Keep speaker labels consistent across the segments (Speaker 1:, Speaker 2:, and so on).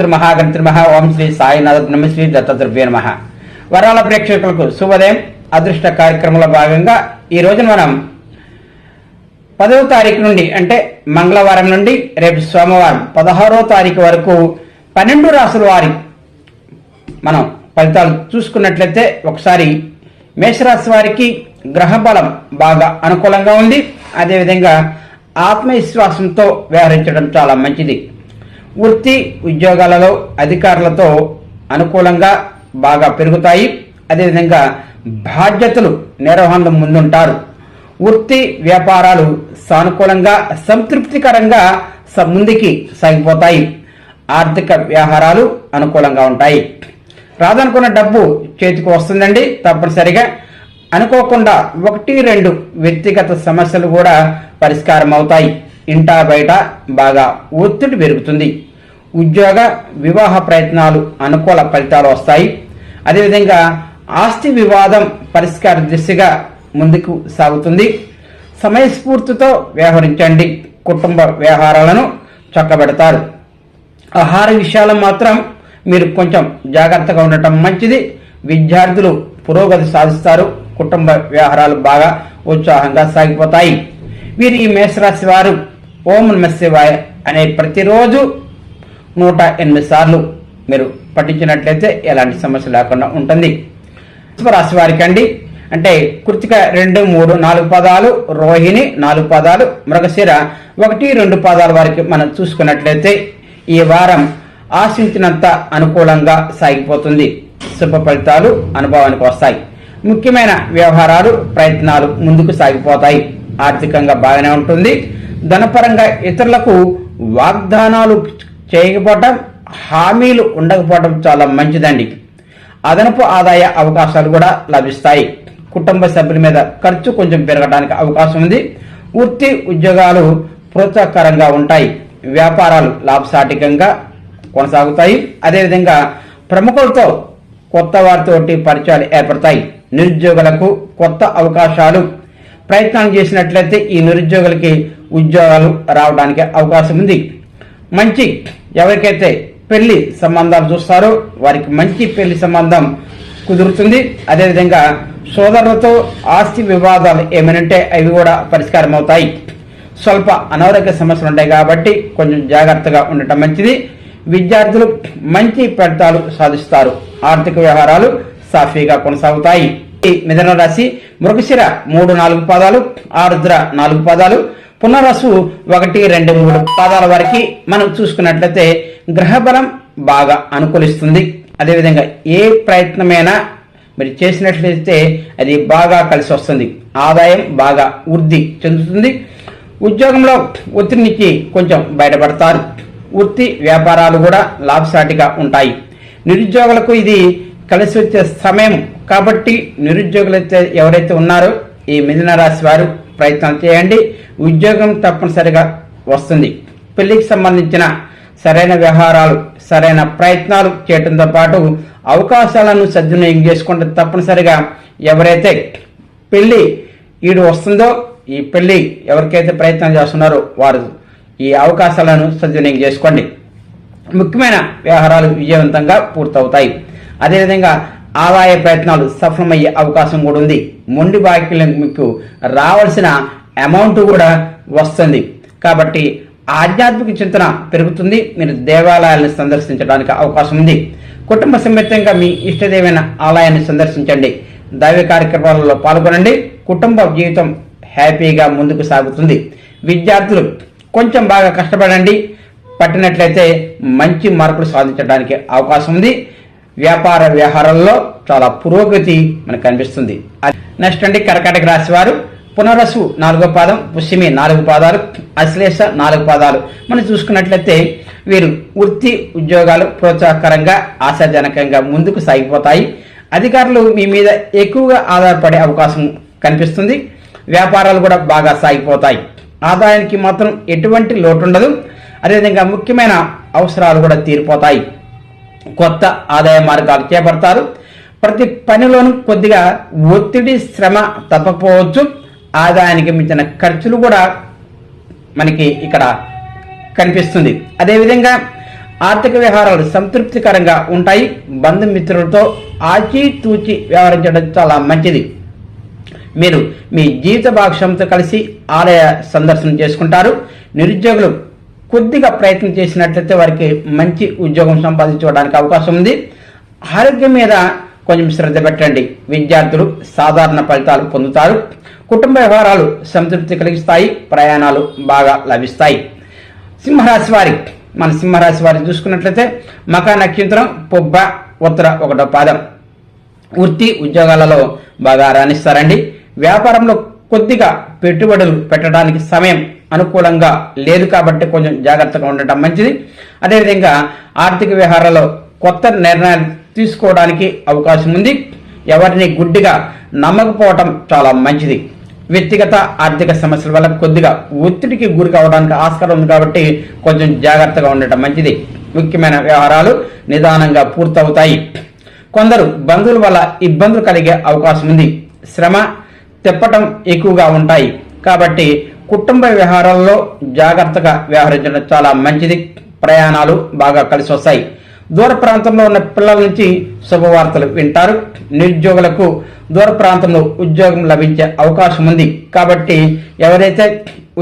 Speaker 1: శ్రీ మహాగణపతి మహా ఓం శ్రీ సాయినాథ నమ శ్రీ దత్తాత్రేయ నమ. వరాల ప్రేక్షకులకు శుభోదయం. అదృష్ట కార్యక్రమంలో భాగంగా ఈ రోజున మనం పదవ తారీఖు నుండి అంటే మంగళవారం నుండి రేపు సోమవారం పదహారో తారీఖు వరకు పన్నెండు రాసుల వారి మనం ఫలితాలు చూసుకున్నట్లయితే ఒకసారి మేషరాశి వారికి గ్రహ బలం బాగా అనుకూలంగా ఉంది. అదేవిధంగా ఆత్మవిశ్వాసంతో వ్యవహరించడం చాలా మంచిది. వృత్తి ఉద్యోగాలలో అధికారులతో అనుకూలంగా బాగా పెరుగుతాయి. అదేవిధంగా బాధ్యతలు నిర్వహణలో ముందుంటారు. వృత్తి వ్యాపారాలు సానుకూలంగా సంతృప్తికరంగా ముందుకి సాగిపోతాయి. ఆర్థిక వ్యవహారాలు అనుకూలంగా ఉంటాయి. రాదనుకున్న డబ్బు చేతికి వస్తుందండి తప్పనిసరిగా. అనుకోకుండా ఒకటి రెండు వ్యక్తిగత సమస్యలు కూడా పరిష్కారం అవుతాయి ఇంటా బయట బాగా ఒత్తిడి పెరుగుతుంది. ఉద్యోగ వివాహ ప్రయత్నాలు అనుకూల ఫలితాలు వస్తాయి. అదేవిధంగా ఆస్తి వివాదం పరిష్కార దిశగా ముందుకు సాగుతుంది. సమయస్ఫూర్తితో వ్యవహరించండి. కుటుంబ వ్యవహారాలను చక్కబెడతారు. ఆహార విషయాలు మాత్రం మీరు కొంచెం జాగ్రత్తగా ఉండటం మంచిది. విద్యార్థులు పురోగతి సాధిస్తారు. కుటుంబ వ్యవహారాలు బాగా ఉత్సాహంగా సాగిపోతాయి. వీరు ఈ మేషరాశి వారు ఓం నమశివాయ అనే ప్రతిరోజు నూట ఎనిమిది సార్లు మీరు పఠించినట్లయితే ఎలాంటి సమస్య లేకుండా ఉంటుంది. రాశి వారికి అండి అంటే కృతిక రెండు మూడు నాలుగు పదాలు రోహిణి నాలుగు పదాలు మృగశిర ఒకటి రెండు పదాల వారికి మనం చూసుకున్నట్లయితే ఈ వారం ఆశించినంత అనుకూలంగా సాగిపోతుంది. శుభ ఫలితాలు అనుభవానికి వస్తాయి. ముఖ్యమైన వ్యవహారాలు ప్రయత్నాలు ముందుకు సాగిపోతాయి. ఆర్థికంగా బాగానే ఉంటుంది. ధనపరంగా ఇతరులకు వాగ్దానాలు చేయకపోవటం హామీలు ఉండకపోవటం చాలా మంచిదండి. అదనపు ఆదాయ అవకాశాలు కూడా లభిస్తాయి. కుటుంబ సభ్యుల మీద ఖర్చు కొంచెం పెరగడానికి అవకాశం ఉంది. వృత్తి ఉద్యోగాలు ప్రోత్సాహకరంగా ఉంటాయి. వ్యాపారాలు లాభసాటికంగా కొనసాగుతాయి. అదేవిధంగా ప్రముఖులతో కొత్త వారితోటి పరిచయాలు ఏర్పడతాయి. నిరుద్యోగులకు కొత్త అవకాశాలు ప్రయత్నం చేసినట్లయితే ఈ నిరుద్యోగులకి ఉద్యోగాలు రావడానికి అవకాశం ఉంది. మంచి ఎవరికైతే పెళ్ళి సంబంధాలు చూస్తారో వారికి మంచి పెళ్ళి సంబంధం కుదురుతుంది. అదేవిధంగా సోదరులతో ఆస్తి వివాదాలు ఏమనంటే అవి కూడా పరిష్కారం అవుతాయి. స్వల్ప అనారోగ్య సమస్యలు ఉంటాయి కాబట్టి కొంచెం జాగ్రత్తగా ఉండటం మంచిది. విద్యార్థులు మంచి ఫలితాలు సాధిస్తారు. ఆర్థిక వ్యవహారాలు సాఫీగా కొనసాగుతాయి. మిథున రాశి మృగశిర మూడు నాలుగు పాదాలు ఆరుద్ర నాలుగు పాదాలు పునరసు ఒకటి రెండు మూడు పాదాల వరకు మనం చూసుకున్నట్లయితే గ్రహబలం బాగా అనుకూలిస్తుంది. అదేవిధంగా ఏ ప్రయత్నమైనా మీరు చేసినట్లయితే అది బాగా కలిసి వస్తుంది. ఆదాయం బాగా వృద్ధి చెందుతుంది. ఉద్యోగంలో ఒత్తిడి నుంచి కొంచెం బయటపడతారు. వృత్తి వ్యాపారాలు కూడా లాభసాటిగా ఉంటాయి. నిరుద్యోగులకు ఇది కలిసి వచ్చే సమయం కాబట్టి నిరుద్యోగులైతే ఎవరైతే ఉన్నారో ఈ మిథున రాశి వారు ప్రయత్నం చేయండి. ఉద్యోగం తప్పనిసరిగా వస్తుంది. పెళ్ళికి సంబంధించిన సరైన వ్యవహారాలు సరైన ప్రయత్నాలు చేయడంతో పాటు అవకాశాలను సద్వినియోగం చేసుకుంటే తప్పనిసరిగా ఎవరైతే పెళ్ళి ఈడు వస్తుందో ఈ పెళ్ళి ఎవరికైతే ప్రయత్నం చేస్తున్నారో వారు ఈ అవకాశాలను సద్వినియోగం చేసుకోండి. ముఖ్యమైన వ్యవహారాలు విజయవంతంగా పూర్తవుతాయి. అదేవిధంగా ఆదాయ ప్రయత్నాలు సఫలమయ్యే అవకాశం కూడా ఉంది. మొండి బాకీలకు మీకు రావాల్సిన అమౌంట్ కూడా వస్తుంది. కాబట్టి ఆధ్యాత్మిక చింతన పెరుగుతుంది. మీరు దేవాలయాలను సందర్శించడానికి అవకాశం ఉంది. కుటుంబ సమేతంగా మీ ఇష్టదేవైన ఆలయాన్ని సందర్శించండి. దైవ కార్యక్రమాలలో పాల్గొనండి. కుటుంబ జీవితం హ్యాపీగా ముందుకు సాగుతుంది. విద్యార్థులు కొంచెం బాగా కష్టపడండి. పట్టినట్లయితే మంచి మార్కులు సాధించడానికి అవకాశం ఉంది. వ్యాపార వ్యవహారాల్లో చాలా పురోగతి మనకు కనిపిస్తుంది. నెక్స్ట్ అండి కర్కాటక రాశి వారు. పునరసు నాలుగో పాదం పుష్యమి నాలుగు పాదాలు అశ్లేష నాలుగు పాదాలు. మనం చూసుకున్నట్లయితే వీరు వృత్తి ఉద్యోగాలు ప్రోత్సాహకరంగా ఆశాజనకంగా ముందుకు సాగిపోతాయి. అధికారులు మీ మీద ఎక్కువగా ఆధారపడే అవకాశం కనిపిస్తుంది. వ్యాపారాలు కూడా బాగా సాగిపోతాయి. ఆదాయానికి మాత్రం ఎటువంటి లోటు ఉండదు అదేవిధంగా ముఖ్యమైన అవసరాలు కూడా తీరిపోతాయి. కొత్త ఆదాయ మార్గాలు చేపడతారు. ప్రతి పనిలోనూ కొద్దిగా ఒత్తిడి శ్రమ తప్పకపోవచ్చు. ఆదాయానికి మించిన ఖర్చులు కూడా మనకి ఇక్కడ కనిపిస్తుంది. అదేవిధంగా ఆర్థిక వ్యవహారాలు సంతృప్తికరంగా ఉంటాయి. బంధుమిత్రులతో ఆచితూచి వ్యవహరించడం చాలా మంచిది. మీరు మీ జీవిత భాగస్వామితో కలిసి ఆలయ సందర్శన చేసుకుంటారు. నిరుద్యోగులు కొద్దిగా ప్రయత్నం చేసినట్లయితే వారికి మంచి ఉద్యోగం సంపాదించుకోవడానికి అవకాశం ఉంది. ఆరోగ్యం మీద కొంచెం శ్రద్ధ పెట్టండి. విద్యార్థులు సాధారణ ఫలితాలు పొందుతారు. కుటుంబ వ్యవహారాలు సంతృప్తి కలిగిస్తాయి. ప్రయాణాలు బాగా లభిస్తాయి. సింహరాశి వారి మన సింహరాశి వారిని చూసుకున్నట్లయితే మకా నక్షత్రం పొబ్బ ఉత్తర ఒకటో పాదం. వృత్తి ఉద్యోగాలలో బాగా రాణిస్తారండి. వ్యాపారంలో కొద్దిగా పెట్టుబడులు పెట్టడానికి సమయం అనుకూలంగా లేదు కాబట్టి కొంచెం జాగ్రత్తగా ఉండటం మంచిది. అదేవిధంగా ఆర్థిక వ్యవహారాల్లో కొత్త నిర్ణయాలు తీసుకోవడానికి అవకాశం ఉంది. ఎవరిని గుడ్డిగా నమ్మకపోవటం చాలా మంచిది. వ్యక్తిగత ఆర్థిక సమస్యల వల్ల కొద్దిగా ఒత్తిడికి గురి కావడానికి ఆస్కారం ఉంది కాబట్టి కొంచెం జాగ్రత్తగా ఉండటం మంచిది. ముఖ్యమైన వ్యవహారాలు నిదానంగా పూర్తవుతాయి. కొందరు బంధువుల వల్ల ఇబ్బందులు కలిగే అవకాశం ఉంది. శ్రమ తెప్పటం ఎక్కువగా ఉంటాయి. కాబట్టి కుటుంబ వ్యవహారాల్లో జాగ్రత్తగా వ్యవహరించడం చాలా మంచిది. ప్రయాణాలు బాగా కలిసి వస్తాయి. దూర ప్రాంతంలో ఉన్న పిల్లల నుంచి శుభవార్తలు వింటారు. నిరుద్యోగులకు దూర ప్రాంతంలో ఉద్యోగం లభించే అవకాశం ఉంది. కాబట్టి ఎవరైతే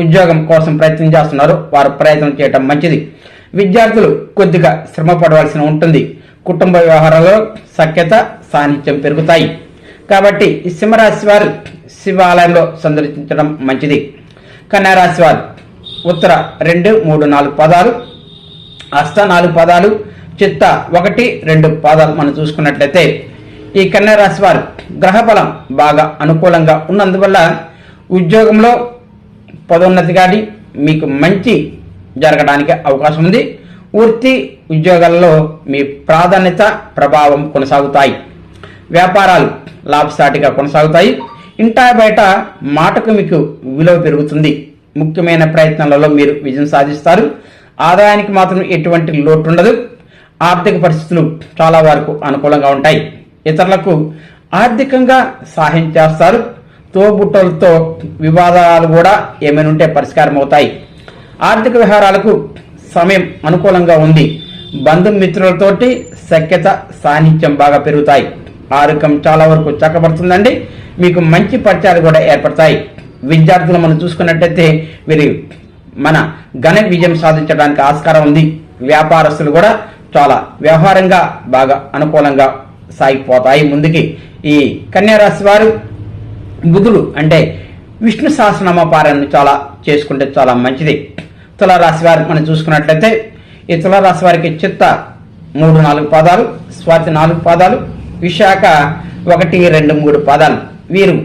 Speaker 1: ఉద్యోగం కోసం ప్రయత్నం చేస్తున్నారో వారు ప్రయత్నం చేయటం మంచిది. విద్యార్థులు కొద్దిగా శ్రమ పడవలసిన ఉంటుంది. కుటుంబ వ్యవహారాల్లో సఖ్యత సాన్నిధ్యం పెరుగుతాయి. కాబట్టి సింహరాశి వారు శివాలయంలో సందర్శించడం మంచిది. కన్యారాశి వారు. ఉత్తర రెండు మూడు నాలుగు పదాలు. అష్ట నాలుగు పదాలు. చిత్త ఒకటి రెండు పాదాలు మనం చూసుకున్నట్లయితే ఈ కన్యారాశి వారు గ్రహబలం బాగా అనుకూలంగా ఉన్నందువల్ల ఉద్యోగంలో పదోన్నతి కానీ మీకు మంచి జరగడానికి అవకాశం ఉంది. వృత్తి ఉద్యోగాల్లో మీ ప్రాధాన్యత ప్రభావం కొనసాగుతాయి. వ్యాపారాలు లాభసాటిగా కొనసాగుతాయి. ఇంటా బయట మాటకు మీకు విలువ పెరుగుతుంది. ముఖ్యమైన ప్రయత్నాలలో మీరు విజయం సాధిస్తారు. ఆదాయానికి మాత్రం ఎటువంటి లోటు ఉండదు ఆర్థిక పరిస్థితులు చాలా వరకు అనుకూలంగా ఉంటాయి. ఇతరులకు ఆర్థికంగా సహాయం చేస్తారు. తోబుట్టలతో వివాదాలు కూడా ఏమైనా ఉంటే పరిష్కారం అవుతాయి. ఆర్థిక వ్యవహారాలకు సమయం అనుకూలంగా ఉంది. బంధుమిత్రులతోటి సఖ్యత సాన్నిధ్యం బాగా పెరుగుతాయి. ఆరోగ్యం చాలా వరకు చక్కబడుతుందండి. మీకు మంచి పరిచయాలు కూడా ఏర్పడతాయి. విద్యార్థులు మనం చూసుకున్నట్టయితే వీరి మన ఘన విజయం సాధించడానికి ఆస్కారం ఉంది. వ్యాపారస్తులు కూడా చాలా వ్యవహారంగా బాగా అనుకూలంగా సాగిపోతాయి. ముందుకి ఈ కన్యారాశి వారు బుధులు అంటే విష్ణు సహస్రనామ పారాయణ చాలా చేసుకుంటే చాలా మంచిది. తులారాశి వారు మనం చూసుకున్నట్లయితే ఈ తులారాశి వారికి చిత్త మూడు నాలుగు పాదాలు స్వాతి నాలుగు పాదాలు విశాఖ ఒకటి రెండు మూడు పాదాలు. వీరు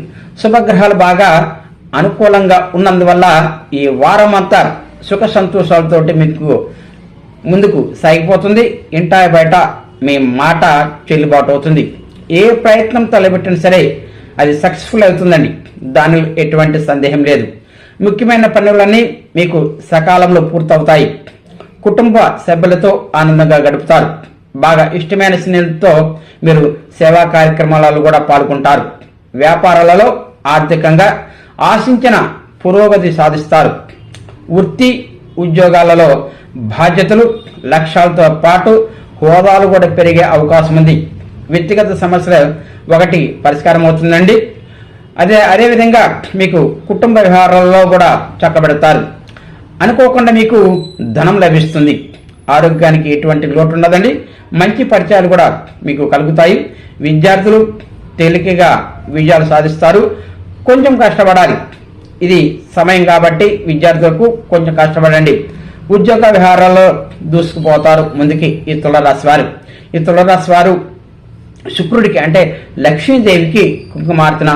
Speaker 1: శుభగ్రహాలు బాగా అనుకూలంగా ఉన్నందువల్ల ఈ వారం అంతా సుఖ సంతోషాలతోటి మీకు ముందుకు సాగిపోతుంది. ఇంటా బయట మీ మాట చెల్లుబాటు అవుతుంది. ఏ ప్రయత్నం తలబెట్టినా సరే అది సక్సెస్ఫుల్ అవుతుందండి. దానిలో ఎటువంటి సందేహం లేదు. ముఖ్యమైన పనులన్నీ మీకు సకాలంలో పూర్తవుతాయి. కుటుంబ సభ్యులతో ఆనందంగా గడుపుతారు. బాగా ఇష్టమైన స్నేహితులతో మీరు సేవా కార్యక్రమాలలో కూడా పాల్గొంటారు. వ్యాపారాలలో ఆర్థికంగా ఆశించిన పురోగతి సాధిస్తారు. వృత్తి ఉద్యోగాలలో బాధ్యతలు లక్ష్యాలతో పాటు హోదాలు కూడా పెరిగే అవకాశం ఉంది. వ్యక్తిగత సమస్యలు ఒకటి పరిష్కారం అవుతుందండి. అదే అదేవిధంగా మీకు కుటుంబ వ్యవహారాల్లో కూడా చక్కబెడతారు. అనుకోకుండా మీకు ధనం లభిస్తుంది. ఆరోగ్యానికి ఎటువంటి లోటు ఉండదండి. మంచి పరిచయాలు కూడా మీకు కలుగుతాయి. విద్యార్థులు తేలికగా విజయాలు సాధిస్తారు. కొంచెం కష్టపడాలి. ఇది సమయం కాబట్టి విద్యార్థులకు కొంచెం కష్టపడండి. ఉద్యోగ వ్యవహారాల్లో దూసుకుపోతారు ముందుకి ఈ తులరాశి వారు. ఈ తులరాశి వారు శుక్రుడికి అంటే లక్ష్మీదేవికి కుంకుమార్తెన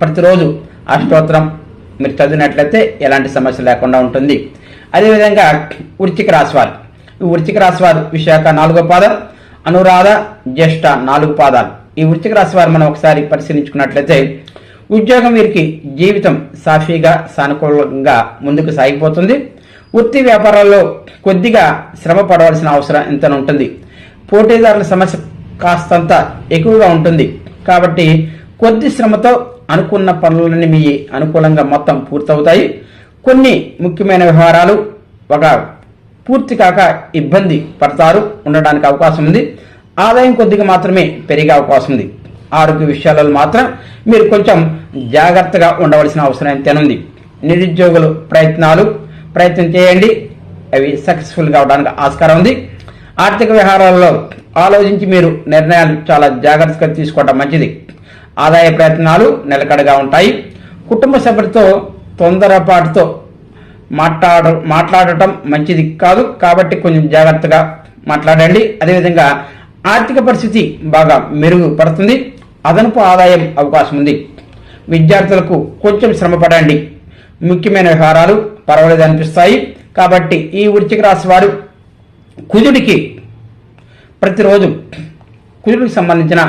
Speaker 1: ప్రతిరోజు అష్టోత్తరం. మీరు చదివినట్లయితే ఎలాంటి సమస్య లేకుండా ఉంటుంది. అదేవిధంగా వృచ్చిక రాశి వారు. ఈ వృచ్చిక రాశి వారు విశాఖ నాలుగో పాదం అనురాధ జ్యేష్ఠ నాలుగు పాదాలు. ఈ వృత్తిక రాశి వారు మనం ఒకసారి పరిశీలించుకున్నట్లయితే ఉద్యోగం వీరికి జీవితం సాఫీగా సానుకూలంగా ముందుకు సాగిపోతుంది. వృత్తి వ్యాపారాల్లో కొద్దిగా శ్రమ పడవలసిన అవసరం ఎంత ఉంటుంది. పోటీదారుల సమస్య కాస్తంత ఎక్కువగా ఉంటుంది. కాబట్టి కొద్ది శ్రమతో అనుకున్న పనులన్నీ మీ అనుకూలంగా మొత్తం పూర్తవుతాయి. కొన్ని ముఖ్యమైన వ్యవహారాలు ఒక పూర్తి కాక ఇబ్బంది పడతారు ఉండడానికి అవకాశం ఉంది. ఆదాయం కొద్దిగా మాత్రమే పెరిగే అవకాశం ఉంది. ఆరోగ్య విషయాలలో మాత్రం మీరు కొంచెం జాగ్రత్తగా ఉండవలసిన అవసరం ఎంతేనుంది నిరుద్యోగులు ప్రయత్నాలు ప్రయత్నం చేయండి. అవి సక్సెస్ఫుల్ కావడానికి ఆస్కారం ఉంది. ఆర్థిక వ్యవహారాల్లో ఆలోచించి మీరు నిర్ణయాలు చాలా జాగ్రత్తగా తీసుకోవడం మంచిది. ఆదాయ ప్రయత్నాలు నిలకడగా ఉంటాయి. కుటుంబ సభ్యులతో తొందరపాటుతో మాట్లాడ మాట్లాడటం మంచిది కాదు. కాబట్టి కొంచెం జాగ్రత్తగా మాట్లాడండి. అదేవిధంగా ఆర్థిక పరిస్థితి బాగా మెరుగుపడుతుంది అదనపు ఆదాయం అవకాశం ఉంది. విద్యార్థులకు కొంచెం శ్రమపడండి ముఖ్యమైన వ్యవహారాలు పర్వాలేదు అనిపిస్తాయి. కాబట్టి ఈ వృత్తికి రాశి వారు కుజుడికి ప్రతిరోజు కుజుడికి సంబంధించిన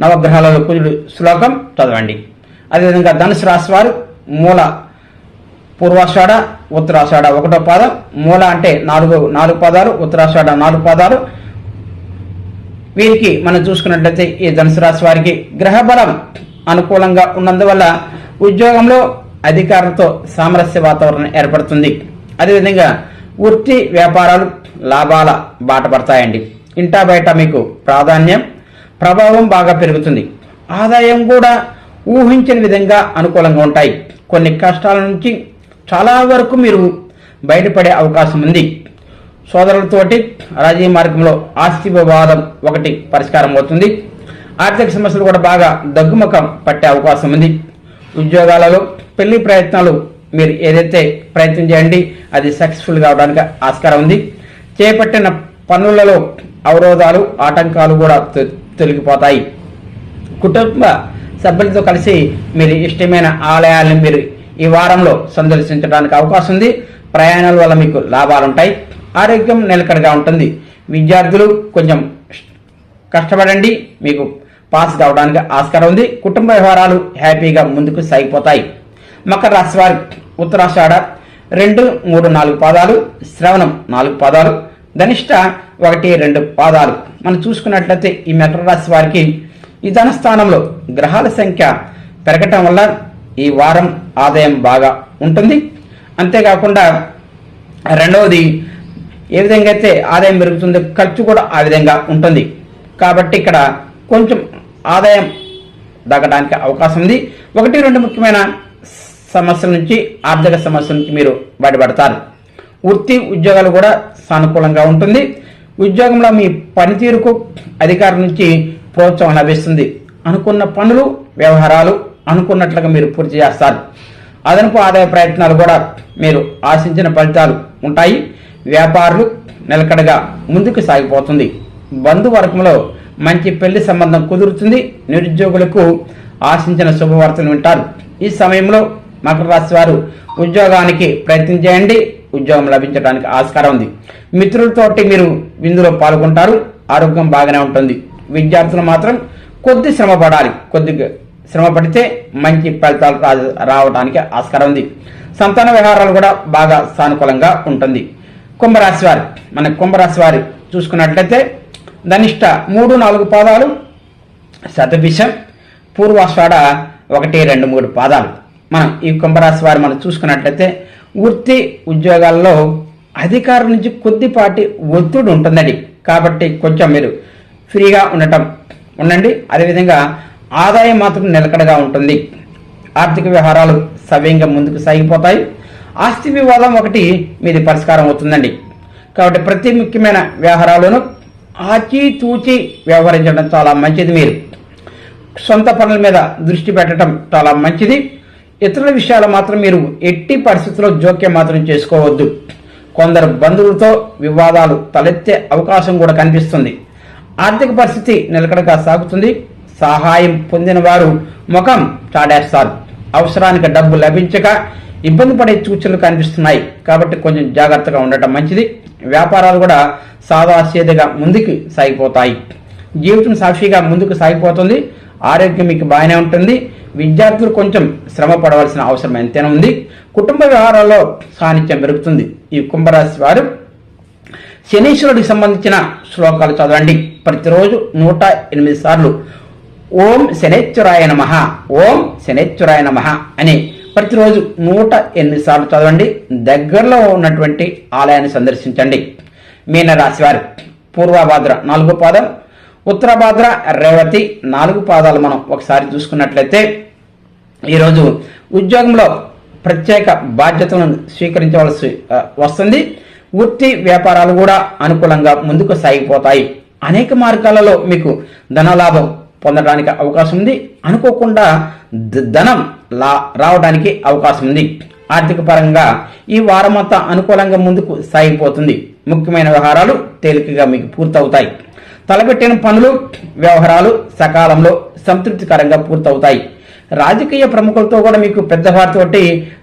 Speaker 1: నవగ్రహాలలో కుజుడు శ్లోకం చదవండి. అదేవిధంగా ధనుసు రాశి వారు మూల పూర్వాషాఢ ఉత్తరాషాఢ ఒకటో పాదం మూల అంటే నాలుగు నాలుగు పాదాలు ఉత్తరాషాఢ నాలుగు పాదాలు వీరికి మనం చూసుకున్నట్లయితే ఈ ధనుసు రాశి వారికి గ్రహ బలం అనుకూలంగా ఉన్నందువల్ల ఉద్యోగంలో అధికారులతో సామరస్య వాతావరణం ఏర్పడుతుంది. అదేవిధంగా వృత్తి వ్యాపారాలు లాభాల బాట పడతాయండి. ఇంటా బయట మీకు ప్రాధాన్యం ప్రభావం బాగా పెరుగుతుంది. ఆదాయం కూడా ఊహించని విధంగా అనుకూలంగా ఉంటాయి. కొన్ని కష్టాల నుంచి చాలా వరకు మీరు బయటపడే అవకాశం ఉంది. సోదరులతోటి రాజీ మార్గంలో ఆస్తి వివాదం ఒకటి పరిష్కారం అవుతుంది. ఆర్థిక సమస్యలు కూడా బాగా దగ్గుముఖం పట్టే అవకాశం ఉంది. ఉద్యోగాలలో పెళ్ళి ప్రయత్నాలు మీరు ఏదైతే ప్రయత్నం చేయండి అది సక్సెస్ఫుల్ కావడానికి ఆస్కారం ఉంది. చేపట్టిన పనులలో అవరోధాలు ఆటంకాలు కూడా తొలగిపోతాయి. కుటుంబ సభ్యులతో కలిసి మీరు ఇష్టమైన ఆలయాలను మీరు ఈ వారంలో సందర్శించడానికి అవకాశం ఉంది. ప్రయాణాల వల్ల మీకు లాభాలుంటాయి. ఆరోగ్యం నిలకడగా ఉంటుంది. విద్యార్థులు కొంచెం కష్టపడండి. మీకు పాస్ కావడానికి ఆస్కారం ఉంది. కుటుంబ వ్యవహారాలు హ్యాపీగా ముందుకు సాగిపోతాయి. మకర రాశి వారి ఉత్తరాషాఢ రెండు మూడు నాలుగు పాదాలు శ్రవణం నాలుగు పాదాలు ధనిష్ట ఒకటి రెండు పాదాలు. మనం చూసుకున్నట్లయితే ఈ మకర రాశి వారికి ఈ ధనస్థానంలో గ్రహాల సంఖ్య పెరగటం వల్ల ఈ వారం ఆదాయం బాగా ఉంటుంది. అంతేకాకుండా రెండవది ఏ విధంగా అయితే ఆదాయం పెరుగుతుందో ఖర్చు కూడా ఆ విధంగా ఉంటుంది. కాబట్టి ఇక్కడ కొంచెం ఆదాయం తగ్గడానికి అవకాశం ఉంది. ఒకటి రెండు ముఖ్యమైన సమస్యల నుంచి ఆర్థిక సమస్యల నుంచి మీరు బయటపడతారు. వృత్తి ఉద్యోగాలు కూడా సానుకూలంగా ఉంటుంది. ఉద్యోగంలో మీ పనితీరుకు అధికారం నుంచి ప్రోత్సాహం లభిస్తుంది. అనుకున్న పనులు వ్యవహారాలు అనుకున్నట్లుగా మీరు పూర్తి చేస్తారు. అదనపు ఆదాయ ప్రయత్నాలు కూడా మీరు ఆశించిన ఫలితాలు ఉంటాయి. వ్యాపారులు నిలకడగా ముందుకు సాగిపోతుంది. బంధువర్గంలో మంచి పెళ్ళి సంబంధం కుదురుతుంది. నిరుద్యోగులకు ఆశించిన శుభవార్తలు వింటారు. ఈ సమయంలో మకర రాశి వారు ఉద్యోగానికి ప్రయత్నం చేయండి. ఉద్యోగం లభించడానికి ఆస్కారం ఉంది. మిత్రులతోటి మీరు విందులో పాల్గొంటారు. ఆరోగ్యం బాగానే ఉంటుంది. విద్యార్థులు మాత్రం కొద్ది శ్రమ పడాలి. కొద్దిగా శ్రమ పడితే మంచి ఫలితాలు రావడానికి ఆస్కారం ఉంది. సంతాన వ్యవహారాలు కూడా బాగా సానుకూలంగా ఉంటుంది. కుంభరాశి వారి. మన కుంభరాశి వారి చూసుకున్నట్లయితే ధనిష్ట మూడు నాలుగు పాదాలు శతభిషం పూర్వాషాఢ ఒకటి రెండు మూడు పాదాలు. మనం ఈ కుంభరాశి వారు మనం చూసుకున్నట్లయితే వృత్తి ఉద్యోగాల్లో అధికారుల నుంచి కొద్దిపాటి ఒత్తిడి ఉంటుందండి. కాబట్టి కొంచెం మీరు ఫ్రీగా ఉండటం ఉండండి. అదేవిధంగా ఆదాయం మాత్రం నిలకడగా ఉంటుంది. ఆర్థిక వ్యవహారాలు సవ్యంగా ముందుకు సాగిపోతాయి. ఆస్తి వివాదం ఒకటి మీది పరిష్కారం అవుతుందండి. కాబట్టి ప్రతి ముఖ్యమైన వ్యవహారాలను ఆచితూచి వ్యవహరించడం చాలా మంచిది మీరు. సొంత పనుల మీద దృష్టి పెట్టడం చాలా మంచిది. ఇతరుల విషయాలు మాత్రం మీరు ఎట్టి పరిస్థితుల్లో జోక్యం మాత్రం చేసుకోవద్దు. కొందరు బంధువులతో వివాదాలు తలెత్తే అవకాశం కూడా కనిపిస్తుంది. ఆర్థిక పరిస్థితి నిలకడగా సాగుతుంది. సహాయం పొందిన వారు ముఖం చాడేస్తారు. అవసరానికి డబ్బు లభించక ఇబ్బంది పడే సూచనలు కనిపిస్తున్నాయి. కాబట్టి కొంచెం జాగ్రత్తగా ఉండటం మంచిది. వ్యాపారాలు కూడా సాదాసేదగా ముందుకు సాగిపోతాయి. జీవితం సాక్షిగా ముందుకు సాగిపోతుంది. ఆరోగ్యం మీకు బాగానే ఉంటుంది. విద్యార్థులు కొంచెం శ్రమ పడవలసిన అవసరం ఎంతైనా ఉంది. కుటుంబ వ్యవహారాల్లో సాన్నిధ్యం పెరుగుతుంది. ఈ కుంభరాశి వారు శనీశ్వరుడికి సంబంధించిన శ్లోకాలు చదవండి. ప్రతిరోజు నూట ఎనిమిది సార్లు ఓం శనేశ్వరాయ నమ ఓం శనేశ్వరాయ నమ అని ప్రతిరోజు నూట ఎనిమిది సార్లు చదవండి. దగ్గరలో ఉన్నటువంటి ఆలయాన్ని సందర్శించండి. మీనరాశి వారు పూర్వభాద్ర నాలుగో పాదం ఉత్తరభాద్ర రేవతి నాలుగు పాదాలు మనం ఒకసారి చూసుకున్నట్లయితే ఈరోజు ఉద్యోగంలో ప్రత్యేక బాధ్యతలను స్వీకరించవలసి వస్తుంది. వృత్తి వ్యాపారాలు కూడా అనుకూలంగా ముందుకు సాగిపోతాయి. అనేక మార్గాలలో మీకు ధనలాభం పొందడానికి అవకాశం ఉంది. అనుకోకుండా ధనం లా రావడానికి అవకాశం ఉంది. ఆర్థిక పరంగా ఈ వారమంతా అనుకూలంగా ముందుకు సాగిపోతుంది. ముఖ్యమైన వ్యవహారాలు తేలికగా మీకు పూర్తవుతాయి. తలపెట్టిన పనులు వ్యవహారాలు సకాలంలో సంతృప్తికరంగా పూర్తవుతాయి. రాజకీయ ప్రముఖులతో కూడా మీకు పెద్దవారితోటి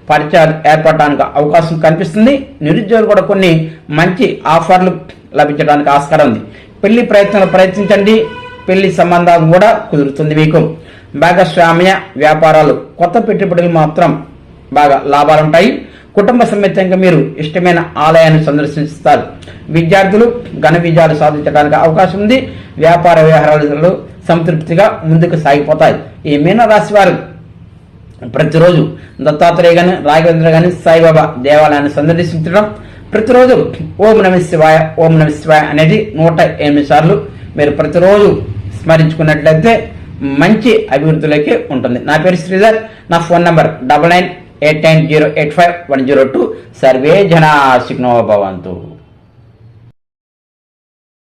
Speaker 1: పరిచయాలు ఏర్పడడానికి అవకాశం కనిపిస్తుంది. నిరుద్యోగులు కూడా కొన్ని మంచి ఆఫర్లు లభించడానికి ఆస్కారం ఉంది. పెళ్ళి ప్రయత్నాలు ప్రయత్నించండి. పెళ్ళి సంబంధాలు కూడా కుదురుతుంది మీకు. భాగస్వామ్య వ్యాపారాలు కొత్త పెట్టుబడులు మాత్రం బాగా లాభాలుంటాయి కుటుంబ సమేతంగా మీరు ఇష్టమైన ఆలయాన్ని సందర్శిస్తారు. విద్యార్థులు ఘన విజయాలు సాధించడానికి అవకాశం ఉంది. వ్యాపార వ్యవహారాలు సంతృప్తిగా ముందుకు సాగిపోతాయి. ఈ మీనరాశి వారు ప్రతిరోజు దత్తాత్రేయ గాని రాఘవేంద్ర గాని సాయిబాబా దేవాలయాన్ని సందర్శించడం ప్రతిరోజు ఓం నమ శివాయ ఓం నమ శివాయ అనేది నూట ఎనిమిది సార్లు మీరు ప్రతిరోజు స్మరించుకున్నట్లయితే మంచి అభివృద్ధిలోకి ఉంటుంది. నా పేరు శ్రీధర్. నా phone number double nine eight nine zero eight five one zero two. Survey జనా సుఖినో భవంతు.